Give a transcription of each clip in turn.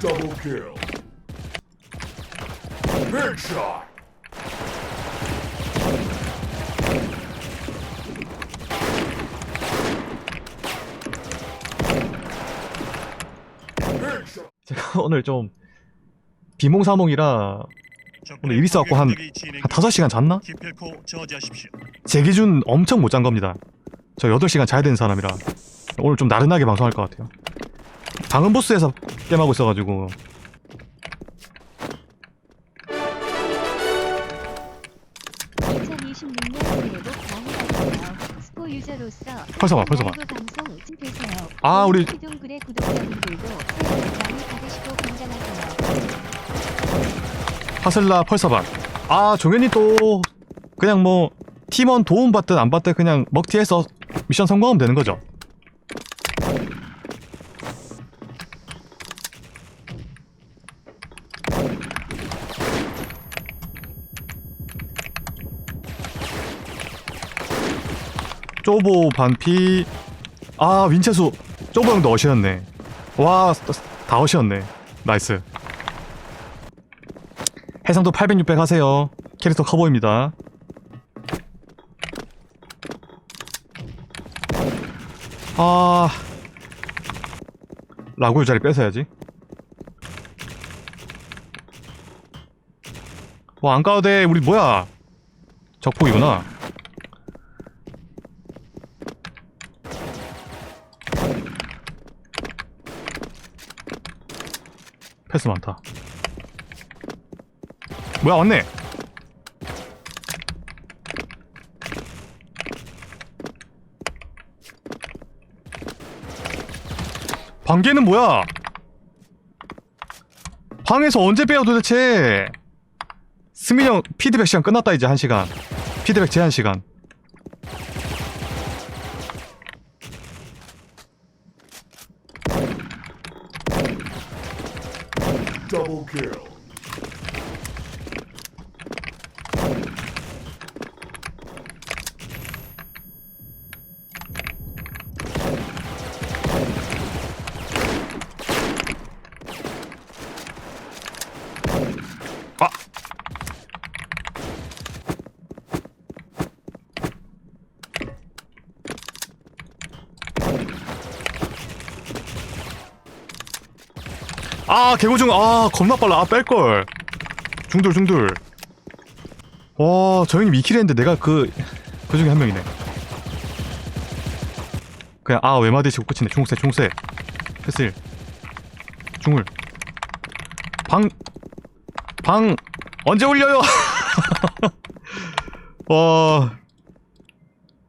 Double kill. Headshot. Headshot. 제가 오늘 좀 비몽사몽이라 오늘 일 있어갖고 한, 한 5시간 잤나? 기필코 저지하십시오. 제 기준 엄청 못 잔 겁니다. 저 8시간 자야 되는 사람이라 오늘 좀 나른하게 방송할 것 같아요. 방음부스에서 게임하고 있어가지고 2026년 새해 복 많이 받으세요. 스포 유저로서 벌써 봐, 벌써 봐. 아, 우리-. 파슬라 펄서반 아 종현이 또 그냥 뭐 팀원 도움 받든 안 받든 그냥 먹튀해서 미션 성공하면 되는 거죠. 쪼보 반피 아 윈체수 쪼보 형도 어시였네 와다 어시였네 나이스 해상도 800, 600 하세요. 캐릭터 커보입니다. 아... 라구의 자리 뺏어야지. 와, 안 가도 돼. 우리 뭐야? 적폭이구나. 패스 많다. 뭐야 왔네. 방개는 뭐야? 방에서 언제 빼요 도대체? 스민형 피드백 시간 끝났다 이제 1시간. 피드백 제한 시간 Double kill. 아 아 개고중. 아 겁나 빨라. 아 뺄걸. 중돌 중돌 와저 형님 2킬 했는데 내가 그 그 중에 한 명이네. 그냥 아 외마디 치고 끝이네. 중세 중세. 패스 1 중을. 방 방 언제 올려요? 와.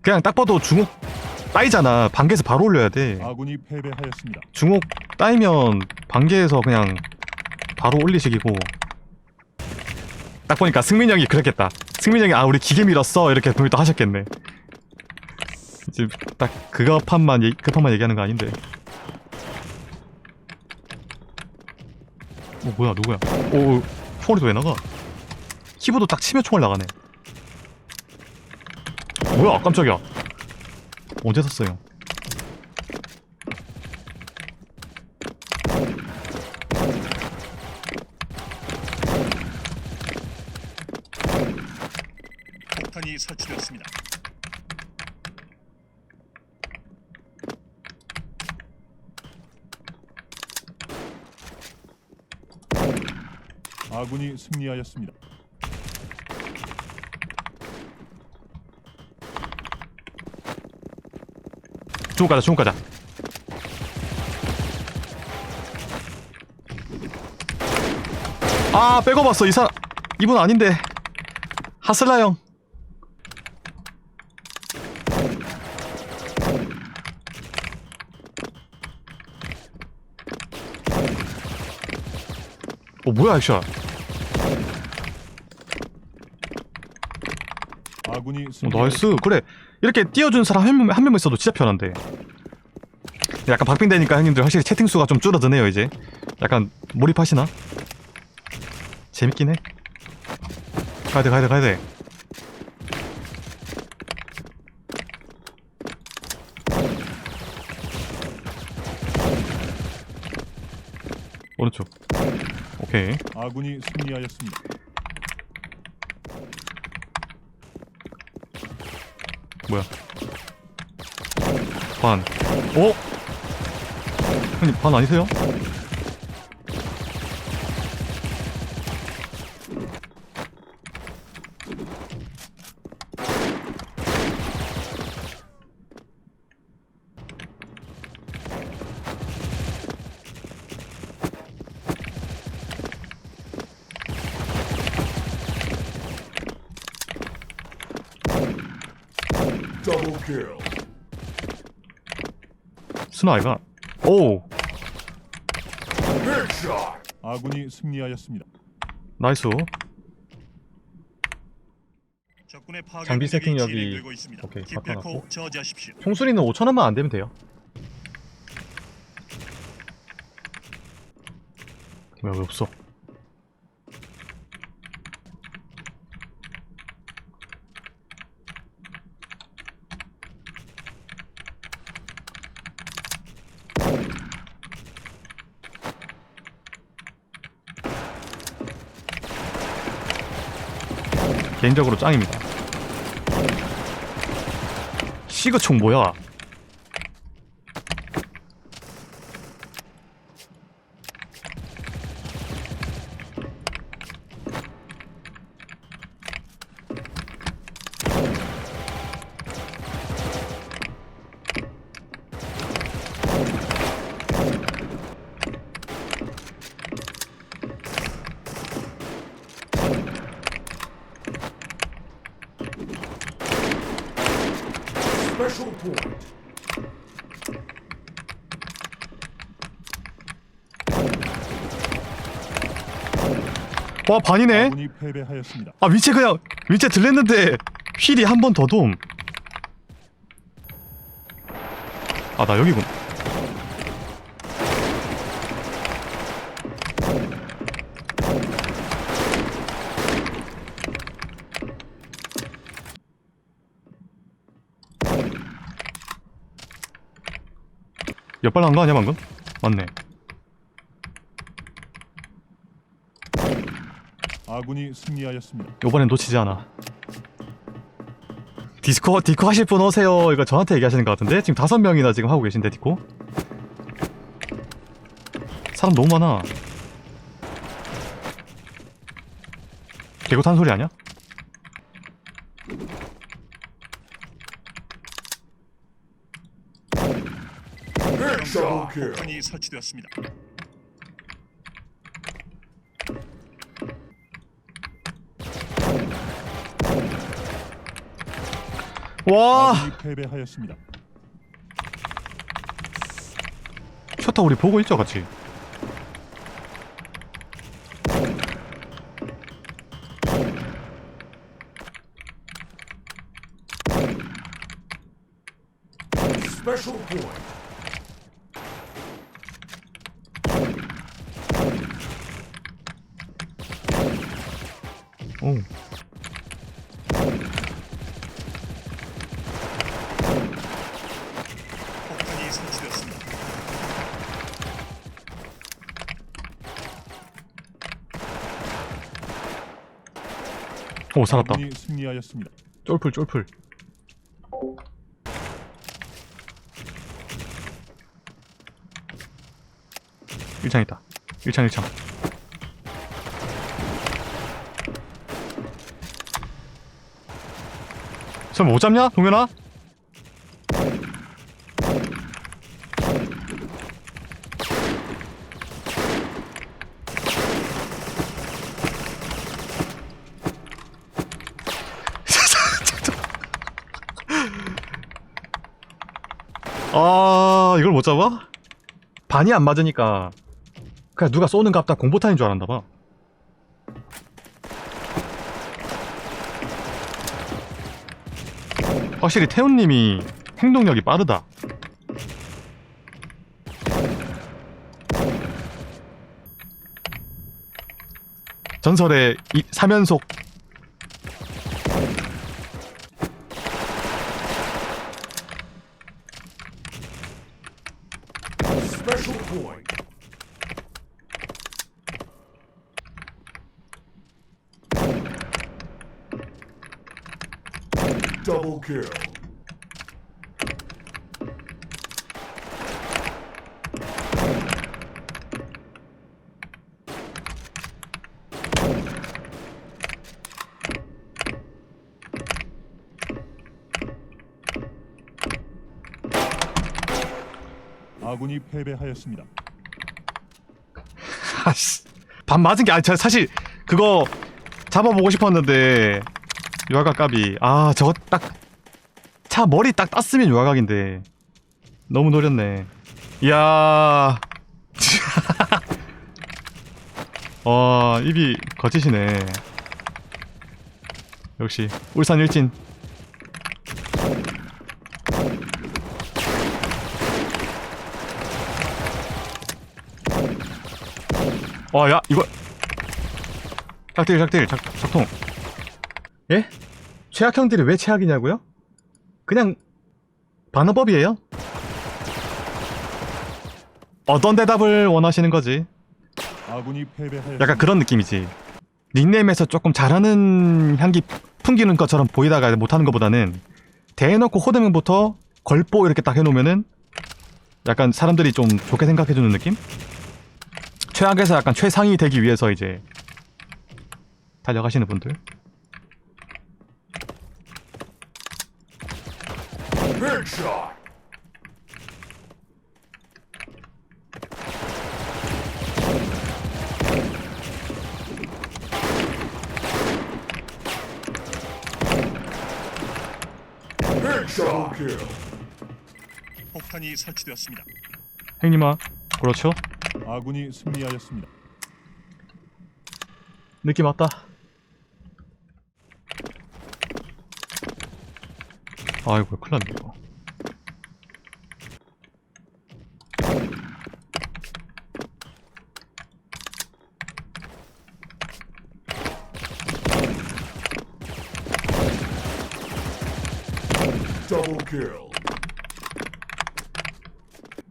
그냥 딱 봐도 중옥 따이잖아. 반개에서 바로 올려야 돼. 아군이 패배하였습니다. 중옥 따이면 반개에서 그냥 바로 올리식이고. 딱 보니까 승민 형이 그랬겠다. 승민 형이 아 우리 기계 밀었어. 이렇게 분명히 또 하셨겠네. 이제 딱 그거 판만 얘기, 그 판만 얘기하는 거 아닌데. 어 뭐야 누구야? 오 총알이 또왜 나가? 키보드 딱 치면 총알 나가네. 뭐야 깜짝이야 언제 샀어요 폭탄이 설치되었습니다. 아군이 승리하였습니다. 중국 가자 중국 가자. 아 빼고 봤어. 이 사람 이분 아닌데. 하슬라 형. 어 뭐야 액션 아군이 어. 나이스 그래 이렇게 띄워준 사람 한, 명, 한 명만 있어도 진짜 편한데 약간 박빙되니까 형님들 확실히 채팅 수가 좀 줄어드네요 이제 약간 몰입하시나? 재밌긴 해 가야돼 가야돼 가야돼 오른쪽. 오케이. 아군이 승리하였습니다. 뭐야? 반. 오? 형님 반 아니세요? Double kill. 스나이가. 오! Headshot. 아군이 승리하였습니다. 나이스. 적군의 파괴 장비 진행되고 있습니다. 오케이, 기필코 바꿔놨고. 저지하십시오. 총수리는 5천원만 안 되면 돼요. 왜, 왜 없어? 개인적으로 짱입니다. 시그총 뭐야? Special point. 와 반이네. 아군이 패배하였습니다. 아 위치 그냥 위치 들렸는데 휠이 한 번 더 돔. 아 나 여기군. 옆발 난거 아니야 방금? 맞네. 아군이 승리하였습니다. 요번엔 놓치지 않아. 디스코 디코 하실 분 오세요. 이거 저한테 얘기하시는 것 같은데 지금 다섯 명이나 지금 하고 계신데 디코. 사람 너무 많아. 개구 탄 소리 아니야? Kill. 폭탄이 설치되었습니다. 와 아군이 패배하였습니다. 셔터 우리 보고 있죠 같이. Special point. 오. 폭탄이 설치되었습니다. 오 살았다. 승리하였습니다. 쫄풀 쫄풀. 일창 있다. 일창 일창 설마 못 잡냐? 동현아? 아 이걸 못 잡아? 반이 안 맞으니까 그냥 누가 쏘는 갑다 공포탄인 줄 알았나 봐. 확실히 태훈님이 행동력이 빠르다. 전설의 이 3연속 Special point. Double kill. 아군이 패배하였습니다. 아씨 반 맞은 게 아니 저 사실 그거 잡아보고 싶었는데 유화각 까비 아 저거 딱 차 머리 딱 땄으면 유화각인데. 너무 노렸네. 이야. 와 입이 거치시네. 역시 울산 일진. 와, 야, 이거. 작딜, 작딜, 작, 작통. 예? 최악형들이 왜 최악이냐고요? 그냥, 반어법이에요? 어떤 대답을 원하시는 거지? 아군이. 약간 그런 느낌이지. 닉네임에서 조금 잘하는 향기 풍기는 것처럼 보이다가 못하는 것보다는 대놓고 호드명부터 걸보 이렇게 딱 해놓으면은 약간 사람들이 좀 좋게 생각해주는 느낌? 최악에서 약간 최상위 되기 위해서 이제 달려가시는 분들. Headshot. Headshot. Kill. 폭탄이 설치되었습니다. 형님아, 그렇죠? 아군이 승리하였습니다. 느낌 왔다. 아이고, 큰일 났네, 이거.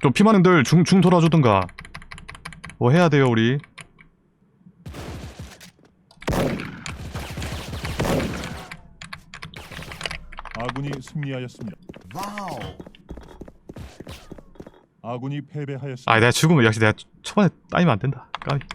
좀 피만행들 중, 중 돌아주든가. 뭐 해야 돼요, 우리? 아군이 승리하였습니다. 아군이 패배하였습니다. 아, 내가 죽으면 역시 내가 초반에 따이면 안 된다. 까비.